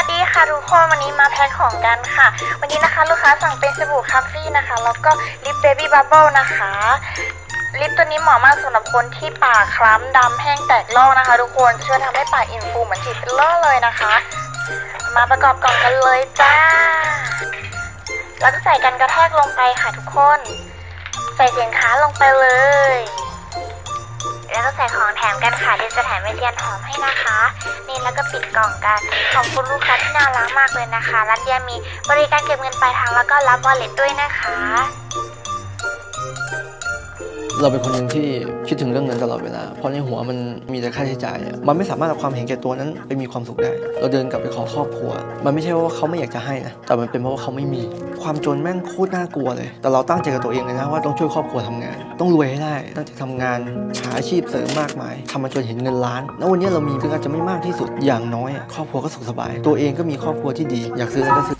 วัสดีค่ะทุกคนวันนี้มาแพ็คของกันค่ะ วันนี้นะคะลูกค้าสั่งเป็นสบู่คาฟี่นะคะ แล้วก็ลิปเบบี้บับเบิลนะคะลิปตัวนี้เหมาะมากสำหรับคนที่ปากคล้ำดำแห้งแตกลอกนะคะ ทุกคนจะช่วยทำให้ปากอินฟูเหมือนฉีดฟิลเลอร์เลยนะคะ มาประกอบกล่องกันเลยจ้าแล้วก็ใส่กันกระแทกลงไปค่ะทุกคน ใส่สินค้าลงไปเลย แล้วก็ใส่ของแถมกันค่ะเดี๋ยวจะแถมไอเทียนหอมให้นะคะ นี่แล้วก็ปิดกล่องกัน ขอบคุณลูกค้าที่น่ารักมากเลยนะคะร้านเดียมีบริการเก็บเงินปลายทางแล้วก็รับวอลเล็ตด้วยนะคะ เราเป็นคนหนึ่งที่คิดถึงเรื่องเงินตลอดเวลา เพราะในหัวมันมีแต่ค่าใช้จ่าย มันไม่สามารถเอาความเห็นแก่ตัวนั้นไปมีความสุขได้ เราเดินกลับไปขอครอบครัว มันไม่ใช่ว่าเขาไม่อยากจะให้นะ แต่มันเป็นเพราะว่าเขาไม่มี ความจนแม่งโคตรน่ากลัวเลย แต่เราตั้งใจกับตัวเองเลยนะว่าต้องช่วยครอบครัวทำงาน ต้องรวยให้ได้ ตั้งใจทำงาน หาอาชีพเสริมมากมายทำมาจนเห็นเงินล้าน แล้ววันนี้เรามีถึงอาจจะไม่มากที่สุด อย่างน้อย ครอบครัวก็สุขสบาย ตัวเองก็มีครอบครัวที่ดี อยากซื้ออะไรก็ซื้อ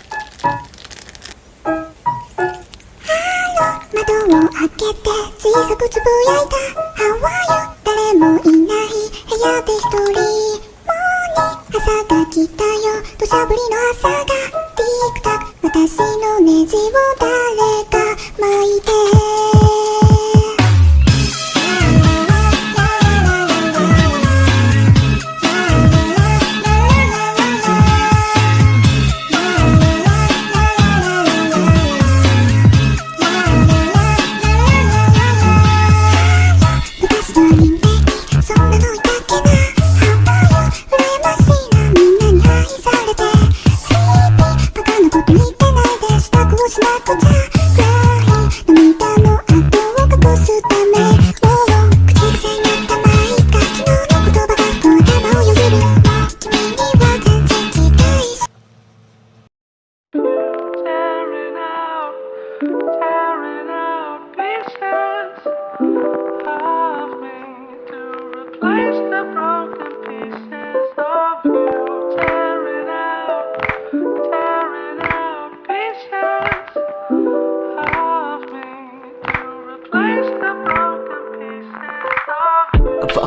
小さくつぶやいた「ハワイ誰もいない部屋で一人」「もうに朝が来たよ土砂降りの朝がティックタック私のネジを出 up and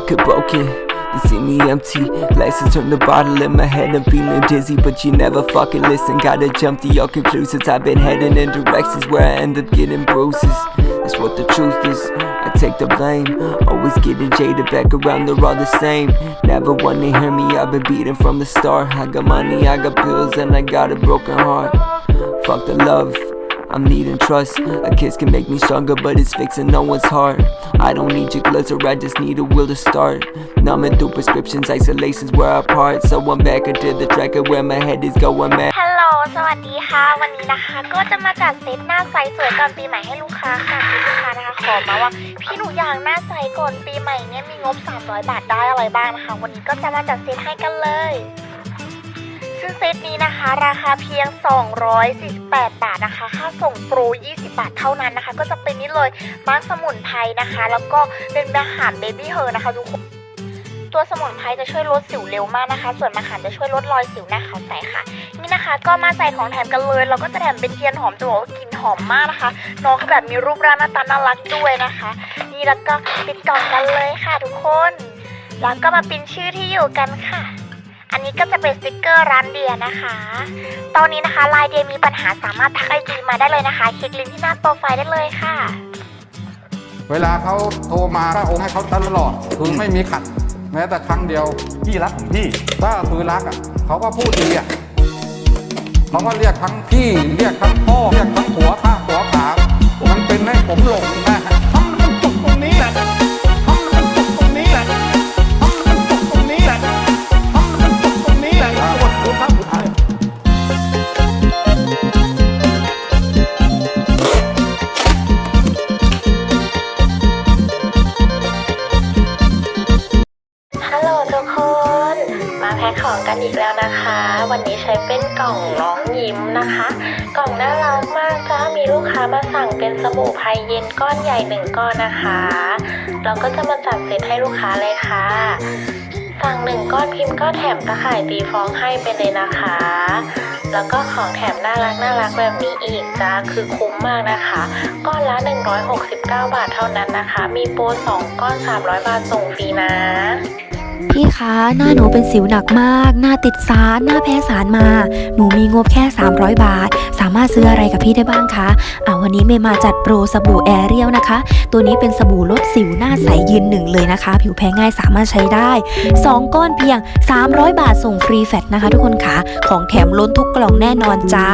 I'm broken. They see me empty, glasses turn the bottle in my head. I'm feeling dizzy, but you never fucking listen. Gotta jump to your conclusions. I've been heading in directions where I end up getting bruises. That's what the truth is. I take the blame. Always getting jaded back around, they're all the same. Never wanna hear me, I've been beating from the start. I got money, I got pills, and I got a broken heart. Fuck the love. I'm needing trust. A kiss can make me stronger, but it's fixing no one's heart. I don't need your glitter, I just need a will to start. Numbing through prescriptions, isolation's where I part. So I'm back into the track of where my head is going mad. ฮัลโหล สวัสดีค่ะ วันนี้นะคะ ก็จะมาจัดเซตหน้าใสสวยก่อนปีใหม่ให้ลูกค้าค่ะคือลูกค้านะคะขอมาว่าพี่หนูอยากหน้าใสก่อนปีใหม่เนี่ยมีงบ 300 บาทได้อะไรบ้างนะคะ วันนี้ก็จะมาจัดเซตให้กันเลย ซึ่งเซตนี้นะคะ ราคาเพียง 248 บาทนะคะ ค่าส่งโปร 20 บาทเท่านั้นนะคะ ก็จะเป็นนี่เลยมาร์คสมุนไพรนะคะ แล้วก็เป็นอาหารเบบี้เฮอร์นะคะทุกคนตัวสมุนไพรจะช่วยลดสิวเร็วมากนะคะ ส่วนมะขามจะช่วยลดรอยสิวหน้าขาวใสค่ะ นี่นะคะก็มาใส่ของแถมกันเลย เราก็จะแถมเป็นเทียนหอมจะบอกว่ากลิ่นหอมมากนะคะ น้องเขาแบบมีรูปร่างหน้าตาน่ารักด้วยนะคะ นี่แล้วก็ปิดกล่องกันเลยค่ะทุกคน แล้วก็มาปิ้นชื่อที่อยู่กันค่ะ อันนี้ก็จะเป็นสติกเกอร์ร้านเดียนะคะ ตอนนี้นะคะไลน์เดียมีปัญหาสามารถทักไอจีมาได้เลยนะคะ คลิกลิงก์ที่หน้าโปรไฟล์ได้เลยค่ะ เวลาเขาโทรมาก็โอนให้เขาตลอดคือไม่มีขัด แม้แต่ครั้งเดียว พี่รักของพี่ ถ้าคือรักอะเขาก็พูดดีอะเขาก็เรียกทั้งพี่ เรียกทั้งพ่อ เรียกทั้งหัวข้าหัวขามันเป็นให้ผมหลงนะ พ็คของกันอีกแล้วนะคะ วันนี้ใช้เป็นกล่องน้องยิ้มนะคะ กล่องน่ารักมากจ้ามีลูกค้ามาสั่งเป็นสบู่ไพเย็นก้อนใหญ่หนึ่งก้อนนะคะ เราก็จะมาจัดเซตให้ลูกค้าเลยค่ะ สั่งหนึ่งก้อนพิมพ์ก็แถมตะข่ายตีฟองให้ไปเลยนะคะ แล้วก็ของแถมน่ารักน่ารักแบบนี้อีกจ้าคือคุ้มมากนะคะ ก้อนละ 169 บาทเท่านั้นนะคะ มีโปร2ก้อน 300 บาทส่งฟรีนะ พี่คะหน้าหนูเป็นสิวหนักมาก หน้าติดสารหน้าแพ้สารมา หนูมีงบแค่ 300 บาท สามารถซื้ออะไรกับพี่ได้บ้างคะอ่าวันนี้เมย์มาจัดโปรสบู่แอเรียลนะคะ ตัวนี้เป็นสบู่ลดสิวหน้าใสยืนหนึ่งเลยนะคะ ผิวแพ้ง่ายสามารถใช้ได้ 2 ก้อนเพียง 300 บาทส่งฟรีแฟตนะคะ ทุกคนคะของแถมล้นทุกกล่องแน่นอนจ้า